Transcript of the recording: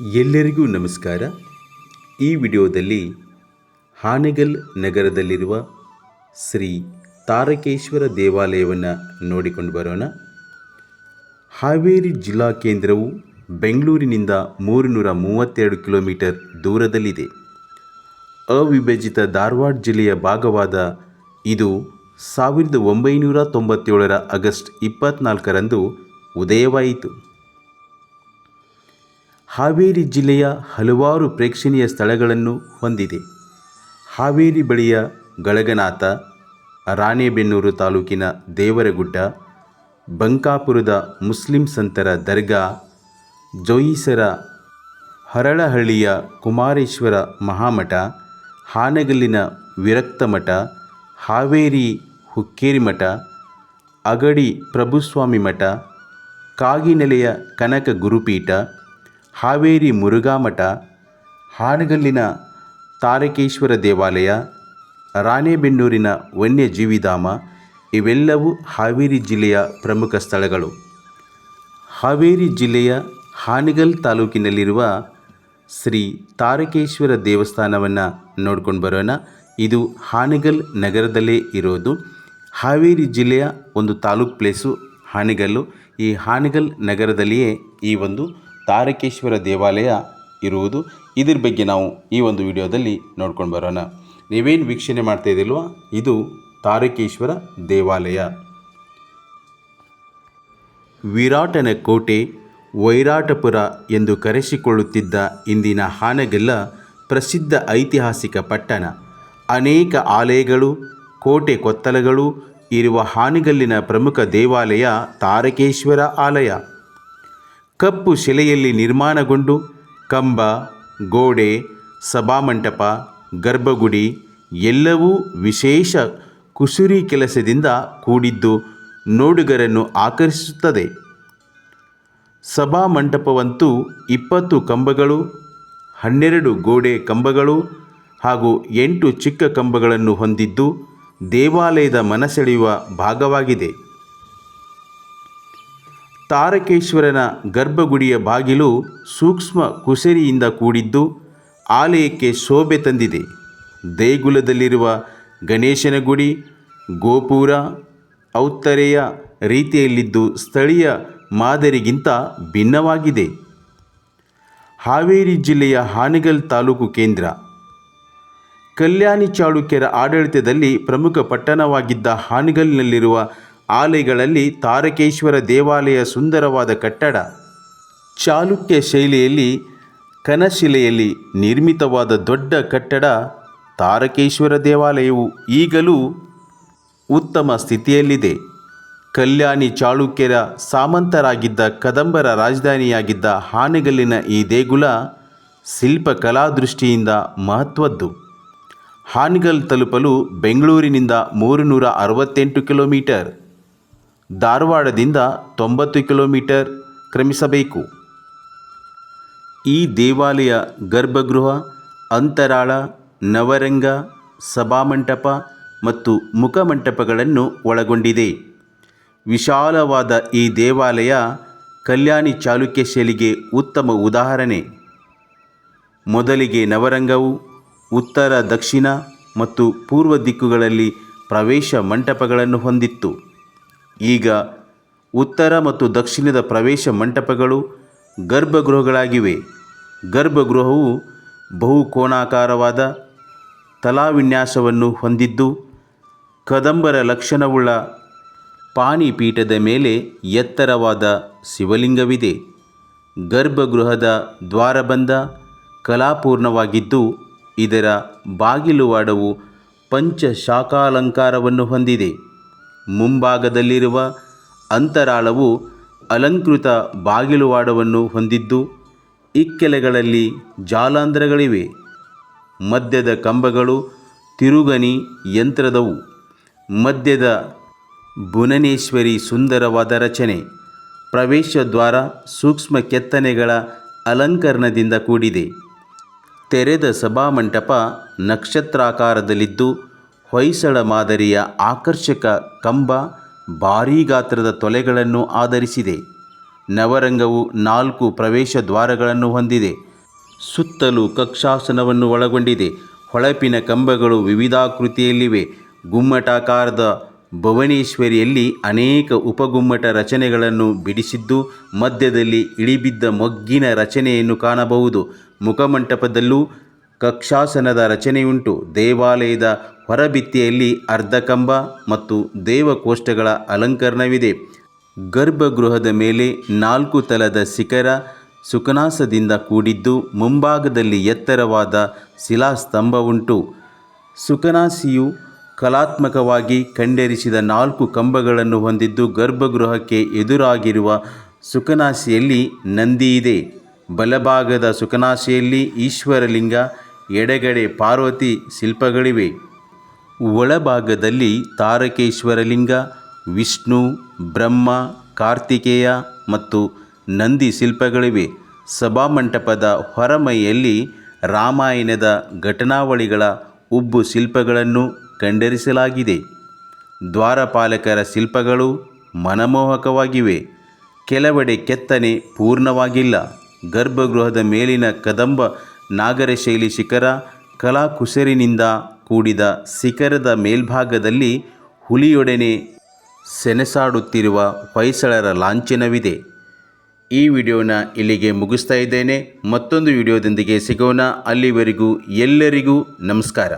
ಎಲ್ಲರಿಗೂ ನಮಸ್ಕಾರ. ಈ ವಿಡಿಯೋದಲ್ಲಿ ಹಾನೆಗಲ್ ನಗರದಲ್ಲಿರುವ ಶ್ರೀ ತಾರಕೇಶ್ವರ ದೇವಾಲಯವನ್ನು ನೋಡಿಕೊಂಡು ಬರೋಣ. ಹಾವೇರಿ ಜಿಲ್ಲಾ ಕೇಂದ್ರವು ಬೆಂಗಳೂರಿನಿಂದ ಮೂರುನೂರ ಮೂವತ್ತೆರಡು ಕಿಲೋಮೀಟರ್ ದೂರದಲ್ಲಿದೆ. ಅವಿಭಜಿತ ಧಾರವಾಡ ಜಿಲ್ಲೆಯ ಭಾಗವಾದ ಇದು ಸಾವಿರದ ಒಂಬೈನೂರ ತೊಂಬತ್ತೇಳರ ಆಗಸ್ಟ್ ಇಪ್ಪತ್ನಾಲ್ಕರಂದು ಉದಯವಾಯಿತು. ಹಾವೇರಿ ಜಿಲ್ಲೆಯ ಹಲವಾರು ಪ್ರೇಕ್ಷಣೀಯ ಸ್ಥಳಗಳನ್ನು ಹೊಂದಿದೆ. ಹಾವೇರಿ ಬಳಿಯ ಗಳಗನಾಥ, ರಾಣೆಬೆನ್ನೂರು ತಾಲೂಕಿನ ದೇವರಗುಡ್ಡ, ಬಂಕಾಪುರದ ಮುಸ್ಲಿಂ ಸಂತರ ದರ್ಗಾ, ಜೋಯಿಸರ ಹರಳಹಳ್ಳಿಯ ಕುಮಾರೇಶ್ವರ ಮಹಾಮಠ, ಹಾನಗಲ್ಲಿನ ವಿರಕ್ತಮಠ ಹಾವೇರಿ ಹುಕ್ಕೇರಿ ಮಠ, ಅಗಡಿ ಪ್ರಭುಸ್ವಾಮಿ ಮಠ, ಕಾಗಿನೆಲೆಯ ಕನಕ ಗುರುಪೀಠ ಹಾವೇರಿ ಮುರುಘಾಮಠ ಹಾನಗಲ್ಲಿನ ತಾರಕೇಶ್ವರ ದೇವಾಲಯ, ರಾಣೆಬೆನ್ನೂರಿನ ವನ್ಯಜೀವಿಧಾಮ ಇವೆಲ್ಲವೂ ಹಾವೇರಿ ಜಿಲ್ಲೆಯ ಪ್ರಮುಖ ಸ್ಥಳಗಳು. ಹಾವೇರಿ ಜಿಲ್ಲೆಯ ಹಾನಗಲ್ ತಾಲೂಕಿನಲ್ಲಿರುವ ಶ್ರೀ ತಾರಕೇಶ್ವರ ದೇವಸ್ಥಾನವನ್ನು ನೋಡ್ಕೊಂಡು ಬರೋಣ. ಇದು ಹಾನಗಲ್ ನಗರದಲ್ಲೇ ಇರೋದು. ಹಾವೇರಿ ಜಿಲ್ಲೆಯ ಒಂದು ತಾಲೂಕ್ ಪ್ಲೇಸು ಹಾನಗಲ್ಲು. ಈ ಹಾನಗಲ್ ನಗರದಲ್ಲಿಯೇ ಈ ಒಂದು ತಾರಕೇಶ್ವರ ದೇವಾಲಯ ಇರುವುದು ಇದ್ರ ಬಗ್ಗೆ ನಾವು ಈ ಒಂದು ವಿಡಿಯೋದಲ್ಲಿ ನೋಡ್ಕೊಂಡು ಬರೋಣ. ನೀವೇನು ವೀಕ್ಷಣೆ ಮಾಡ್ತಾ ಇದ್ದಿಲ್ವ ಇದು ತಾರಕೇಶ್ವರ ದೇವಾಲಯ. ವಿರಾಟನ ಕೋಟೆ ವೈರಾಟಪುರ ಎಂದು ಕರೆಸಿಕೊಳ್ಳುತ್ತಿದ್ದ ಇಂದಿನ ಹಾನಗಲ್ಲ ಪ್ರಸಿದ್ಧ ಐತಿಹಾಸಿಕ ಪಟ್ಟಣ. ಅನೇಕ ಆಲಯಗಳು ಕೋಟೆ ಕೊತ್ತಲಗಳು ಇರುವ ಹಾನಗಲ್ಲಿನ ಪ್ರಮುಖ ದೇವಾಲಯ ತಾರಕೇಶ್ವರ ಆಲಯ. ಕಪ್ಪು ಶಿಲೆಯಲ್ಲಿ ನಿರ್ಮಾಣಗೊಂಡು ಕಂಬ, ಗೋಡೆ, ಸಭಾಮಂಟಪ, ಗರ್ಭಗುಡಿ ಎಲ್ಲವೂ ವಿಶೇಷ ಕುಸುರಿ ಕೆಲಸದಿಂದ ಕೂಡಿದ್ದು ನೋಡುಗರನ್ನು ಆಕರ್ಷಿಸುತ್ತದೆ. ಸಭಾಮಂಟಪವಂತೂ ಇಪ್ಪತ್ತು ಕಂಬಗಳು, ಹನ್ನೆರಡು ಗೋಡೆ ಕಂಬಗಳು ಹಾಗೂ ಎಂಟು ಚಿಕ್ಕ ಕಂಬಗಳನ್ನು ಹೊಂದಿದ್ದು ದೇವಾಲಯದ ಮನಸೆಳೆಯುವ ಭಾಗವಾಗಿದೆ. ತಾರಕೇಶ್ವರನ ಗರ್ಭಗುಡಿಯ ಬಾಗಿಲು ಸೂಕ್ಷ್ಮ ಕುಸರಿಯಿಂದ ಕೂಡಿದ್ದು ಆಲಯಕ್ಕೆ ಶೋಭೆ ತಂದಿದೆ. ದೇಗುಲದಲ್ಲಿರುವ ಗಣೇಶನ ಗುಡಿ, ಗೋಪುರ, ಔತ್ತರೆಯ ರೀತಿಯಲ್ಲಿದ್ದು ಸ್ಥಳೀಯ ಮಾದರಿಗಿಂತ ಭಿನ್ನವಾಗಿದೆ. ಹಾವೇರಿ ಜಿಲ್ಲೆಯ ಹಾನಗಲ್ ತಾಲೂಕು ಕೇಂದ್ರ. ಕಲ್ಯಾಣಿ ಚಾಳುಕ್ಯರ ಆಡಳಿತದಲ್ಲಿ ಪ್ರಮುಖ ಪಟ್ಟಣವಾಗಿದ್ದ ಹಾನಗಲ್ನಲ್ಲಿರುವ ಆಲಯಗಳಲ್ಲಿ ತಾರಕೇಶ್ವರ ದೇವಾಲಯ ಸುಂದರವಾದ ಕಟ್ಟಡ. ಚಾಲುಕ್ಯ ಶೈಲಿಯಲ್ಲಿ ಕನಶಿಲೆಯಲ್ಲಿ ನಿರ್ಮಿತವಾದ ದೊಡ್ಡ ಕಟ್ಟಡ ತಾರಕೇಶ್ವರ ದೇವಾಲಯವು ಈಗಲೂ ಉತ್ತಮ ಸ್ಥಿತಿಯಲ್ಲಿದೆ. ಕಲ್ಯಾಣಿ ಚಾಳುಕ್ಯರ ಸಾಮಂತರಾಗಿದ್ದ ಕದಂಬರ ರಾಜಧಾನಿಯಾಗಿದ್ದ ಹಾನಗಲ್ಲಿನ ಈ ದೇಗುಲ ಶಿಲ್ಪಕಲಾ ದೃಷ್ಟಿಯಿಂದ ಮಹತ್ವದ್ದು. ಹಾನಗಲ್ ತಲುಪಲು ಬೆಂಗಳೂರಿನಿಂದ ಮೂರು ನೂರ ಅರವತ್ತೆಂಟು ಕಿಲೋಮೀಟರ್. ಧಾರವಾಡದಿಂದ ತೊಂಬತ್ತು ಕಿಲೋಮೀಟರ್ ಕ್ರಮಿಸಬೇಕು. ಈ ದೇವಾಲಯ ಗರ್ಭಗೃಹ, ಅಂತರಾಳ, ನವರಂಗ, ಸಭಾಮಂಟಪ ಮತ್ತು ಮುಖಮಂಟಪಗಳನ್ನು ಒಳಗೊಂಡಿದೆ. ವಿಶಾಲವಾದ ಈ ದೇವಾಲಯ ಕಲ್ಯಾಣಿ ಚಾಲುಕ್ಯ ಶೈಲಿಗೆ ಉತ್ತಮ ಉದಾಹರಣೆ. ಮೊದಲಿಗೆ ನವರಂಗವು ಉತ್ತರ, ದಕ್ಷಿಣ ಮತ್ತು ಪೂರ್ವ ದಿಕ್ಕುಗಳಲ್ಲಿ ಪ್ರವೇಶ ಮಂಟಪಗಳನ್ನು ಹೊಂದಿತ್ತು. ಈಗ ಉತ್ತರ ಮತ್ತು ದಕ್ಷಿಣದ ಪ್ರವೇಶ ಮಂಟಪಗಳು ಗರ್ಭಗೃಹಗಳಾಗಿವೆ. ಗರ್ಭಗೃಹವು ಬಹುಕೋಣಾಕಾರವಾದ ತಲಾವಿನ್ಯಾಸವನ್ನು ಹೊಂದಿದ್ದು, ಕದಂಬರ ಲಕ್ಷಣವುಳ್ಳ ಪಾಣಿಪೀಠದ ಮೇಲೆ ಎತ್ತರವಾದ ಶಿವಲಿಂಗವಿದೆ. ಗರ್ಭಗೃಹದ ದ್ವಾರಬಂಧ ಕಲಾಪೂರ್ಣವಾಗಿದ್ದು, ಇದರ ಬಾಗಿಲುವಾಡವು ಪಂಚಶಾಖಾಲಂಕಾರವನ್ನು ಹೊಂದಿದೆ. ಮುಂಭಾಗದಲ್ಲಿರುವ ಅಂತರಾಳವು ಅಲಂಕೃತ ಬಾಗಿಲುವಾಡವನ್ನು ಹೊಂದಿದ್ದು, ಇಕ್ಕೆಲೆಗಳಲ್ಲಿ ಜಾಲಾಂಧ್ರಗಳಿವೆ. ಮಧ್ಯದ ಕಂಬಗಳು ತಿರುಗನಿ ಯಂತ್ರದವು. ಮಧ್ಯದ ಬುನನೇಶ್ವರಿ ಸುಂದರವಾದ ರಚನೆ. ಪ್ರವೇಶ ದ್ವಾರ ಸೂಕ್ಷ್ಮ ಕೆತ್ತನೆಗಳ ಅಲಂಕರಣದಿಂದ ಕೂಡಿದೆ. ತೆರೆದ ಸಭಾಮಂಟಪ ನಕ್ಷತ್ರಾಕಾರದಲ್ಲಿದ್ದು ಹೊಯ್ಸಳ ಮಾದರಿಯ ಆಕರ್ಷಕ ಕಂಬ ಭಾರೀ ಗಾತ್ರದ ತೊಲೆಗಳನ್ನು ಆಧರಿಸಿದೆ. ನವರಂಗವು ನಾಲ್ಕು ಪ್ರವೇಶ ದ್ವಾರಗಳನ್ನು ಹೊಂದಿದೆ. ಸುತ್ತಲೂ ಕಕ್ಷಾಸನವನ್ನು ಒಳಗೊಂಡಿದೆ. ಹೊಳಪಿನ ಕಂಬಗಳು ವಿವಿಧಾಕೃತಿಯಲ್ಲಿವೆ. ಗುಮ್ಮಟಾಕಾರದ ಭುವನೇಶ್ವರಿಯಲ್ಲಿ ಅನೇಕ ಉಪಗುಮ್ಮಟ ರಚನೆಗಳನ್ನು ಬಿಡಿಸಿದ್ದು, ಮಧ್ಯದಲ್ಲಿ ಇಳಿಬಿದ್ದ ಮೊಗ್ಗಿನ ರಚನೆಯನ್ನು ಕಾಣಬಹುದು. ಮುಖಮಂಟಪದಲ್ಲೂ ಕಕ್ಷಾಸನದ ರಚನೆಯುಂಟು. ದೇವಾಲಯದ ಹೊರಭಿತ್ತಿಯಲ್ಲಿ ಅರ್ಧಕಂಬ ಮತ್ತು ದೇವಕೋಷ್ಠಗಳ ಅಲಂಕರಣವಿದೆ. ಗರ್ಭಗೃಹದ ಮೇಲೆ ನಾಲ್ಕು ತಲದ ಶಿಖರ ಸುಖನಾಸದಿಂದ ಕೂಡಿದ್ದು ಮುಂಭಾಗದಲ್ಲಿ ಎತ್ತರವಾದ ಶಿಲಾಸ್ತಂಭವುಂಟು. ಸುಖನಾಸಿಯು ಕಲಾತ್ಮಕವಾಗಿ ಕಂಡರಿಸಿದ ನಾಲ್ಕು ಕಂಬಗಳನ್ನು ಹೊಂದಿದ್ದು ಗರ್ಭಗೃಹಕ್ಕೆ ಎದುರಾಗಿರುವ ಸುಖನಾಸಿಯಲ್ಲಿ ನಂದಿ ಇದೆ ಬಲಭಾಗದ ಸುಖನಾಸಿಯಲ್ಲಿ ಈಶ್ವರಲಿಂಗ, ಎಡಗಡೆ ಪಾರ್ವತಿ ಶಿಲ್ಪಗಳಿವೆ. ಒಳಭಾಗದಲ್ಲಿ ತಾರಕೇಶ್ವರಲಿಂಗ, ವಿಷ್ಣು, ಬ್ರಹ್ಮ, ಕಾರ್ತಿಕೇಯ ಮತ್ತು ನಂದಿ ಶಿಲ್ಪಗಳಿವೆ. ಸಭಾಮಂಟಪದ ಹೊರಮೈಯಲ್ಲಿ ರಾಮಾಯಣದ ಘಟನಾವಳಿಗಳ ಉಬ್ಬು ಶಿಲ್ಪಗಳನ್ನು ಕಂಡರಿಸಲಾಗಿದೆ. ದ್ವಾರಪಾಲಕರ ಶಿಲ್ಪಗಳು ಮನಮೋಹಕವಾಗಿವೆ. ಕೆಲವೆಡೆ ಕೆತ್ತನೆ ಪೂರ್ಣವಾಗಿಲ್ಲ. ಗರ್ಭಗೃಹದ ಮೇಲಿನ ಕದಂಬ ನಾಗರ ಶೈಲಿ ಶಿಖರ ಕಲಾಕುಸರಿನಿಂದ ಕೂಡಿದ ಶಿಖರದ ಮೇಲ್ಭಾಗದಲ್ಲಿ ಹುಲಿಯೊಡನೆ ಸೆನೆಸಾಡುತ್ತಿರುವ ಹೊಯ್ಸಳರ ಲಾಂಛನವಿದೆ. ಈ ವಿಡಿಯೋನ ಇಲ್ಲಿಗೆ ಮುಗಿಸ್ತಾ ಇದ್ದೇನೆ. ಮತ್ತೊಂದು ವಿಡಿಯೋದೊಂದಿಗೆ ಸಿಗೋಣ. ಅಲ್ಲಿವರೆಗೂ ಎಲ್ಲರಿಗೂ ನಮಸ್ಕಾರ.